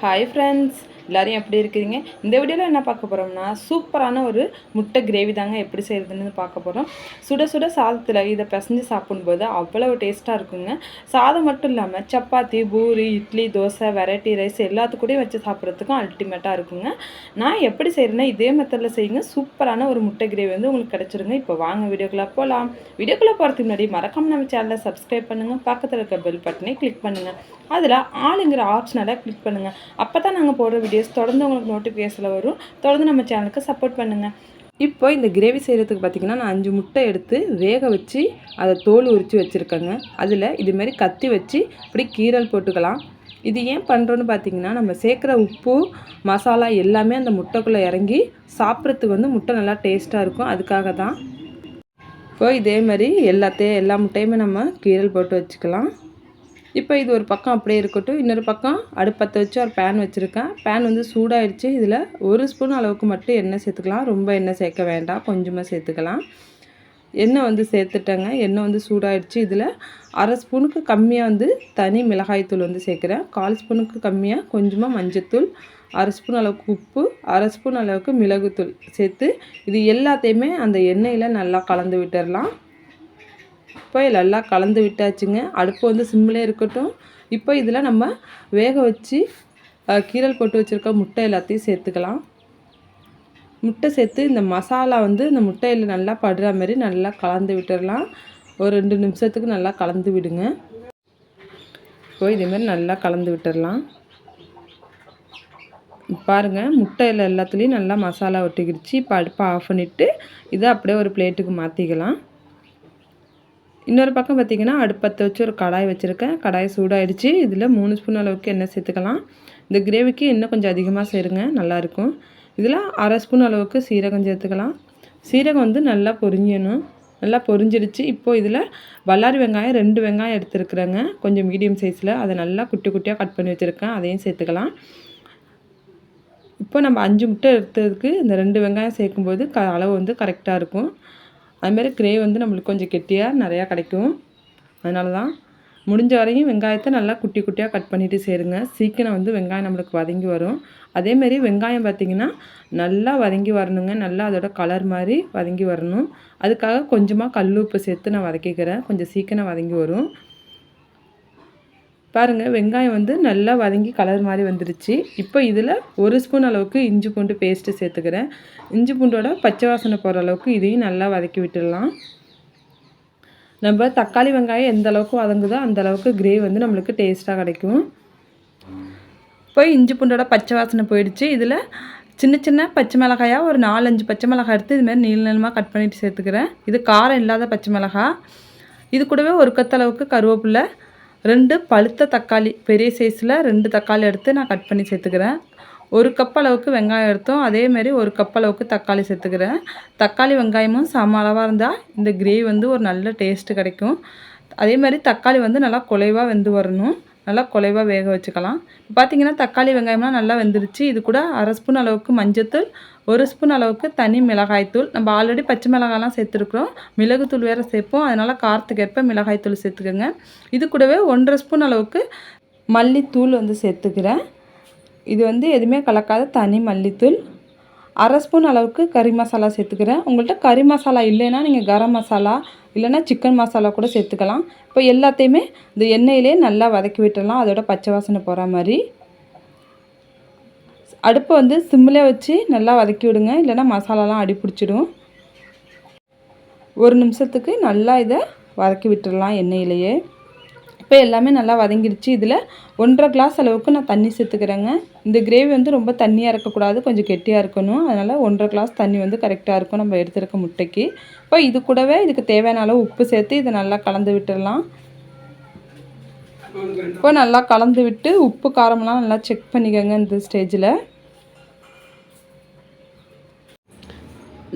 Hi friends எல்லோரும் எப்படி இருக்கிறீங்க? இந்த வீடியோவில் என்ன பார்க்க போகிறோம்னா சூப்பரான ஒரு முட்டை கிரேவி தாங்க எப்படி செய்கிறதுன்னு பார்க்க போகிறோம் சுட சுட சாதத்தில் இதை பிசைஞ்சு சாப்பிடும்போது அவ்வளவு டேஸ்ட்டாக இருக்குங்க. சாதம் மட்டும் இல்லாமல் சப்பாத்தி பூரி இட்லி தோசை வெரைட்டி ரைஸ் எல்லாத்துக்கூடையும் வச்சு சாப்பிட்றதுக்கும் அல்டிமேட்டாக இருக்குங்க. நான் எப்படி செய்கிறேன்னா இதே மெத்தடில் செய்யுங்க. சூப்பரான ஒரு முட்டை கிரேவி வந்து உங்களுக்கு கிடச்சிருங்க. இப்போ வாங்க வீடியோக்குள்ளே போகலாம் வீடியோக்குள்ளே போகிறதுக்கு முன்னாடி மறக்காமல் நம்ம சேனலை சப்ஸ்கிரைப் பண்ணுங்கள் பக்கத்தில் இருக்க பெல் பட்டனை கிளிக் பண்ணுங்கள் அதில் ஆளுங்கிற ஆப்ஷனலை கிளிக் பண்ணுங்கள் அப்போ தான் நாங்கள் போடுற வீடியோஸ் தொடர்ந்து உங்களுக்கு நோட்டிஃபிகேஷனில் வரும். தொடர்ந்து நம்ம சேனலுக்கு சப்போர்ட் பண்ணுங்கள் இப்போ இந்த கிரேவி செய்கிறதுக்கு பார்த்திங்கன்னா நான் அஞ்சு முட்டை எடுத்து வேக வச்சு அதை தோல் உரித்து வச்சுருக்கேங்க. அதில் இதுமாரி கத்தி வச்சு இப்படி கீரல் போட்டுக்கலாம். இது ஏன் பண்ணுறோன்னு பார்த்தீங்கன்னா நம்ம சேர்க்குற உப்பு மசாலா எல்லாமே அந்த முட்டைக்குள்ளே இறங்கி சாப்பிட்றதுக்கு வந்து முட்டை நல்லா டேஸ்ட்டாக இருக்கும். அதுக்காக தான். இப்போ இதே மாதிரி எல்லாத்தையும் எல்லா முட்டையுமே நம்ம கீரல் போட்டு வச்சுக்கலாம். இப்போ இது ஒரு பக்கம் அப்படியே இருக்கட்டும். இன்னொரு பக்கம் அடுப்பத்தை வச்சு ஒரு பேன் வச்சுருக்கேன். பேன் வந்து சூடாயிடுச்சு. இதில் ஒரு ஸ்பூன் அளவுக்கு மட்டும் எண்ணெய் சேர்த்துக்கலாம். ரொம்ப எண்ணெய் சேர்க்க வேண்டாம். கொஞ்சமாக சேர்த்துக்கலாம். எண்ணெய் வந்து சேர்த்துட்டேங்க. எண்ணெய் வந்து சூடாயிடுச்சு. இதில் அரை ஸ்பூனுக்கு கம்மியாக வந்து தனி மிளகாய்த்தூள் வந்து சேர்க்குறேன். கால் ஸ்பூனுக்கு கம்மியாக கொஞ்சமாக மஞ்சத்தூள் அரை ஸ்பூன் அளவுக்கு உப்பு அரை ஸ்பூன் அளவுக்கு மிளகுத்தூள் சேர்த்து இது எல்லாத்தையுமே அந்த எண்ணெயில் நல்லா கலந்து விட்டுடலாம் இப்போ நல்லா கலந்து விட்டாச்சுங்க. அடுப்பு வந்து சிம்மிலே இருக்கட்டும். இப்போ இதில் நம்ம வேக வச்சு கீரல் போட்டு வச்சுருக்க முட்டை எல்லாத்தையும் சேர்த்துக்கலாம். முட்டை சேர்த்து இந்த மசாலா வந்து இந்த முட்டையில் நல்லா படுற மாதிரி நல்லா கலந்து விட்டுடலாம் ஒரு ரெண்டு நிமிஷத்துக்கு நல்லா கலந்து விடுங்க. இப்போ இதேமாரி நல்லா கலந்து விட்டுடலாம் பாருங்கள் முட்டையில் எல்லாத்துலேயும் நல்லா மசாலா ஒட்டிக்கிடுச்சு. இப்போ அடுப்பை ஆஃப் பண்ணிவிட்டு இதை அப்படியே ஒரு பிளேட்டுக்கு மாற்றிக்கலாம் இன்னொரு பக்கம் பார்த்திங்கன்னா அடுப்பத்தை வச்சு ஒரு கடாய் வச்சுருக்கேன். கடாய் சூடாயிடுச்சு. இதில் மூணு ஸ்பூன் அளவுக்கு எண்ணெய் சேர்த்துக்கலாம். இந்த கிரேவிக்கு இன்னும் கொஞ்சம் அதிகமாக சேருங்க. நல்லாயிருக்கும். இதில் அரை ஸ்பூன் அளவுக்கு சீரகம் சேர்த்துக்கலாம். சீரகம் வந்து நல்லா பொரிஞ்சணும் நல்லா பொரிஞ்சிடுச்சு. இப்போது இதில் வல்லாரி வெங்காயம் ரெண்டு வெங்காயம் எடுத்துருக்குறேங்க. கொஞ்சம் மீடியம் சைஸில். அதை நல்லா குட்டி குட்டியாக கட் பண்ணி வச்சுருக்கேன். அதையும் சேர்த்துக்கலாம். இப்போ நம்ம அஞ்சு முட்டை எடுத்ததுக்கு இந்த ரெண்டு வெங்காயம் சேர்க்கும்போது க அளவு வந்து கரெக்டாக இருக்கும். அதுமாரி கிரே வந்து நம்மளுக்கு கொஞ்சம் கெட்டியாக நிறையா கிடைக்கும். அதனால தான் முடிஞ்ச வரையும் வெங்காயத்தை நல்லா குட்டி குட்டியாக கட் பண்ணிவிட்டு சேருங்க. சீக்கிரம் வந்து வெங்காயம் நம்மளுக்கு வதங்கி வரும். அதேமாரி வெங்காயம் பார்த்திங்கன்னா நல்லா வதங்கி வரணுங்க. நல்லா அதோட கலர் மாதிரி வதங்கி வரணும். அதுக்காக கொஞ்சமாக கல் உப்பு சேர்த்து நான் வதக்கிக்கிறேன். கொஞ்சம் சீக்கிரம் வதங்கி வரும். பாருங்கள் வெங்காயம் வந்து நல்லா வதங்கி கலர் மாதிரி வந்துருச்சு. இப்போ இதில் ஒரு ஸ்பூன் அளவுக்கு இஞ்சி பூண்டு பேஸ்ட்டு சேர்த்துக்கிறேன். இஞ்சி பூண்டோட பச்சை வாசனை போகிற அளவுக்கு இதையும் நல்லா வதக்கி விட்டுடலாம். நம்ம தக்காளி வெங்காயம் எந்த அளவுக்கு வதங்குதோ அந்த அளவுக்கு கிரேவி வந்து நம்மளுக்கு டேஸ்ட்டாக கிடைக்கும். இப்போ இஞ்சி பூண்டோட பச்சை வாசனை போயிடுச்சு. இதில் சின்ன சின்ன பச்சை மிளகாயாக ஒரு நாலஞ்சு பச்சை மிளகாய் எடுத்து இதுமாதிரி நீள நீளமாக கட் பண்ணிவிட்டு சேர்த்துக்கிறேன். இது காரம் இல்லாத பச்சை மிளகாய். இது கூடவே ஒரு கத்தளவுக்கு கருவேப்பில்லை ரெண்டு பழுத்த தக்காளி பெரிய சைஸில் ரெண்டு தக்காளி எடுத்து நான் கட் பண்ணி சேர்த்துக்கிறேன். ஒரு கப் அளவுக்கு வெங்காயம் எடுத்தோம். அதேமாரி ஒரு கப் அளவுக்கு தக்காளி சேர்த்துக்கிறேன். தக்காளி வெங்காயமும் சம அளவாக இருந்தால் இந்த கிரேவி வந்து ஒரு நல்ல டேஸ்ட்டு கிடைக்கும். அதே மாதிரி தக்காளி வந்து நல்லா குலைவாக வெந்து வரணும். நல்லா குலைவாக வேக வச்சுக்கலாம். பார்த்தீங்கன்னா தக்காளி வெங்காயம்லாம் நல்லா வெந்துருச்சு. இது கூட அரை ஸ்பூன் அளவுக்கு மஞ்சத்தூள் ஒரு ஸ்பூன் அளவுக்கு தனி மிளகாய்த்தூள் நம்ம ஆல்ரெடி பச்சை மிளகாய்லாம் சேர்த்துருக்குறோம். மிளகுத்தூள் வேறு சேர்ப்போம். அதனால் காரத்துக்கேற்ப மிளகாய்த்தூள் சேர்த்துக்கோங்க. இது கூடவே ஒன்றரை ஸ்பூன் அளவுக்கு மல்லித்தூள் வந்து சேர்த்துக்கிறேன். இது வந்து எதுவுமே கலக்காத தனி மல்லித்தூள். அரை ஸ்பூன் அளவுக்கு கறி மசாலா சேர்த்துக்கிறேன். உங்கள்கிட்ட கறி மசாலா இல்லைன்னா நீங்கள் கரம் மசாலா இல்லைன்னா சிக்கன் மசாலா கூட சேர்த்துக்கலாம். இப்போ எல்லாத்தையுமே இந்த எண்ணெயிலே நல்லா வதக்கி விட்டுடலாம். அதோட பச்சை வாசனை போகிற மாதிரி. அடுப்பை வந்து சிம்மிலே வச்சு நல்லா வதக்கி விடுங்க. இல்லைன்னா மசாலாலாம் அடி பிடிச்சிடும். ஒரு நிமிஷத்துக்கு நல்லா இதை வதக்கி விட்டுடலாம் எண்ணெயிலேயே. இப்போ எல்லாமே நல்லா வதங்கிடுச்சு. இதில் ஒன்றரை கிளாஸ் அளவுக்கு நான் தண்ணி சேர்த்துக்கிறேங்க. இந்த கிரேவி வந்து ரொம்ப தண்ணியாக இருக்கக்கூடாது கொஞ்சம் கெட்டியாக இருக்கணும். அதனால் ஒன்றரை கிளாஸ் தண்ணி வந்து கரெக்டாக இருக்கும். நம்ம எடுத்துருக்க முட்டைக்கு. இப்போ இது கூடவே இதுக்கு தேவையான அளவு உப்பு சேர்த்து இதை நல்லா கலந்து விட்டுடலாம். இப்போ நல்லா கலந்து விட்டு உப்பு காரம்லாம் நல்லா செக் பண்ணிக்கோங்க இந்த ஸ்டேஜில்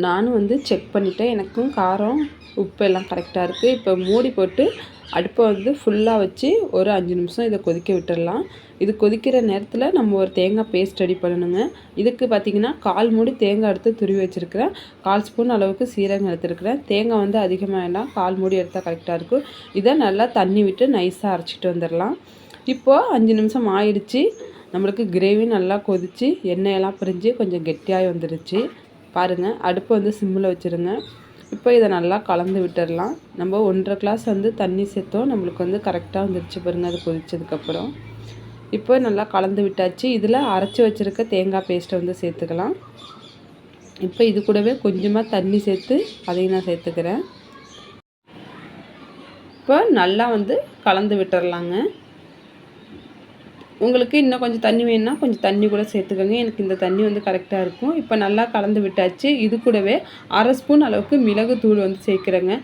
நானும் வந்து செக் பண்ணிவிட்டேன் எனக்கும் காரம் உப்பு எல்லாம் கரெக்டாக இருக்குது இப்போ மூடி போட்டு அடுப்பை வந்து ஃபுல்லாக வச்சு ஒரு அஞ்சு நிமிஷம் இதை கொதிக்க விட்டுடலாம். இது கொதிக்கிற நேரத்தில் நம்ம ஒரு தேங்காய் பேஸ்ட் ரெடி பண்ணணுங்க. இதுக்கு பார்த்திங்கன்னா கால் மூடி தேங்காய் எடுத்து துருவி வச்சுருக்கிறேன். கால் ஸ்பூன் அளவுக்கு சீரகம் எடுத்துருக்கிறேன். தேங்காய் வந்து அதிகமாக வேண்டாம். கால் மூடி எடுத்தால் கரெக்டாக இருக்கும். இதை நல்லா தண்ணி விட்டு நைஸாக அரைச்சிட்டு வந்துடலாம். இப்போது அஞ்சு நிமிஷம் ஆயிடுச்சு. நம்மளுக்கு கிரேவி நல்லா கொதித்து எண்ணெயெல்லாம் பிரிஞ்சு கொஞ்சம் கெட்டியாகி வந்துடுச்சு பாருங்கள் அடுப்பு வந்து சிம்மில் வச்சுருங்க. இப்போ இதை நல்லா கலந்து விட்டுடலாம். நம்ம ஒன்றரை கிளாஸ் வந்து தண்ணி சேர்த்தோம். நம்மளுக்கு வந்து கரெக்டாக வந்துருச்சு பாருங்கள் அது கொதித்ததுக்கப்புறம் இப்போ நல்லா கலந்து விட்டாச்சு. இதில் அரைச்சி வச்சுருக்க தேங்காய் பேஸ்ட்டை வந்து சேர்த்துக்கலாம். இப்போ இது கூடவே கொஞ்சமாக தண்ணி சேர்த்து அதையும் நான் சேர்த்துக்கிறேன். இப்போ நல்லா வந்து கலந்து விட்டுறலாங்க. உங்களுக்கு இன்னும் கொஞ்சம் தண்ணி வேணும்னா கொஞ்சம் தண்ணி கூட சேர்த்துக்கோங்க. எனக்கு இந்த தண்ணி வந்து கரெக்டாக இருக்கும். இப்போ நல்லா கலந்து விட்டாச்சு. இது கூடவே அரை ஸ்பூன் அளவுக்கு மிளகுத்தூள் வந்து சேர்க்குறேங்க.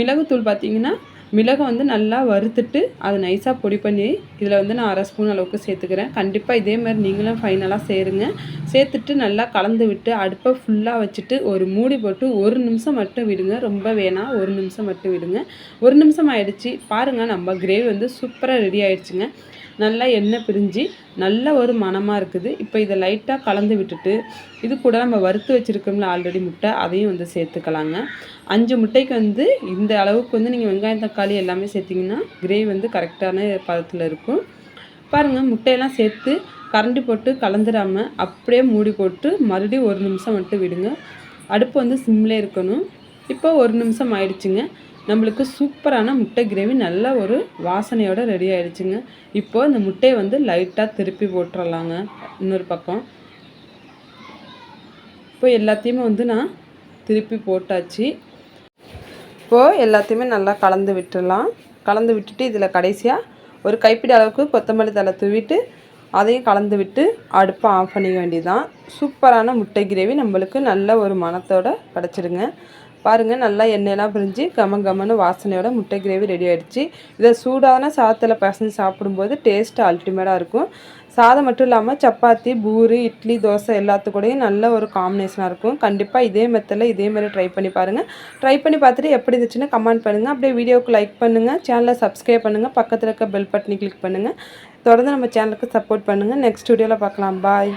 மிளகுத்தூள் பார்த்திங்கன்னா மிளகை வந்து நல்லா வறுத்துட்டு அதை நைஸாக பொடி பண்ணி இதில் வந்து நான் அரை ஸ்பூன் அளவுக்கு சேர்த்துக்கிறேன். கண்டிப்பாக இதே மாதிரி நீங்களும் ஃபைனலாக சேருங்க. சேர்த்துட்டு நல்லா கலந்து விட்டு அடுப்பை ஃபுல்லாக வச்சுட்டு ஒரு மூடி போட்டு ஒரு நிமிஷம் மட்டும் விடுங்க. ரொம்ப வேணாம் ஒரு நிமிஷம் மட்டும் விடுங்க. ஒரு நிமிஷம் ஆயிடுச்சு. பாருங்கள் நம்ம கிரேவி வந்து சூப்பராக ரெடி ஆயிடுச்சுங்க. நல்லா எண்ணெய் பிரிஞ்சு நல்ல ஒரு மணமாக இருக்குது. இப்போ இதை லைட்டாக கலந்து விட்டுட்டு இது கூட நம்ம வறுத்து வச்சுருக்கோம்ல ஆல்ரெடி முட்டை அதையும் வந்து சேர்த்துக்கலாங்க. அஞ்சு முட்டைக்கு வந்து இந்த அளவுக்கு வந்து நீங்கள் வெங்காயம் தக்காளி எல்லாமே சேர்த்திங்கன்னா கிரேவி வந்து கரெக்டான பதத்தில் இருக்கும். பாருங்கள் முட்டையெல்லாம் சேர்த்து கரண்டி போட்டு கலந்துடாமல் அப்படியே மூடி போட்டு மறுபடியும் ஒரு நிமிஷம் மட்டும் விடுங்க. அடுப்பு வந்து சிம்மில் இருக்கணும். இப்போ ஒரு நிமிஷம் ஆயிடுச்சுங்க. நம்மளுக்கு சூப்பரான முட்டை கிரேவி நல்ல ஒரு வாசனையோடு ரெடி ஆயிடுச்சுங்க. இப்போது இந்த முட்டையை வந்து லைட்டாக திருப்பி போட்டுடலாங்க இன்னொரு பக்கம். இப்போ எல்லாத்தையுமே வந்து நான் திருப்பி போட்டாச்சு. இப்போது எல்லாத்தையுமே நல்லா கலந்து விட்டுடலாம். கலந்து விட்டுட்டு இதில் கடைசியாக ஒரு கைப்பிடி அளவுக்கு கொத்தமல்லி தலை தூவிட்டு அதையும் கலந்து விட்டு அடுப்பை ஆஃப் பண்ணிக்க வேண்டியதான் சூப்பரான முட்டை கிரேவி நம்மளுக்கு நல்ல ஒரு மனத்தோடு கிடச்சிடுங்க பாருங்கள் நல்லா எண்ணெயெல்லாம் பிரிஞ்சு கம கமன்னு வாசனையோட முட்டை கிரேவி ரெடி ஆகிடுச்சு இதை சூடான சாதத்தில் பசங்க சாப்பிடும்போது டேஸ்ட்டு அல்டிமேட்டாக இருக்கும். சாதம் மட்டும் இல்லாமல் சப்பாத்தி பூரி இட்லி தோசை எல்லாத்துக்கூடையும் நல்ல ஒரு காம்பினேஷனாக இருக்கும். கண்டிப்பாக இதே மெத்தடில் இதே மாதிரி ட்ரை பண்ணி பாருங்கள் ட்ரை பண்ணி பார்த்துட்டு எப்படி இருந்துச்சுன்னு கமெண்ட் பண்ணுங்கள் அப்படியே வீடியோவுக்கு லைக் பண்ணுங்கள் சேனலை சப்ஸ்கிரைப் பண்ணுங்கள் பக்கத்தில் இருக்க பெல் பட்டனி கிளிக் பண்ணுங்கள் தொடர்ந்து நம்ம சேனலுக்கு சப்போர்ட் பண்ணுங்கள் நெக்ஸ்ட் வீடியோவில் பார்க்கலாம். பாய்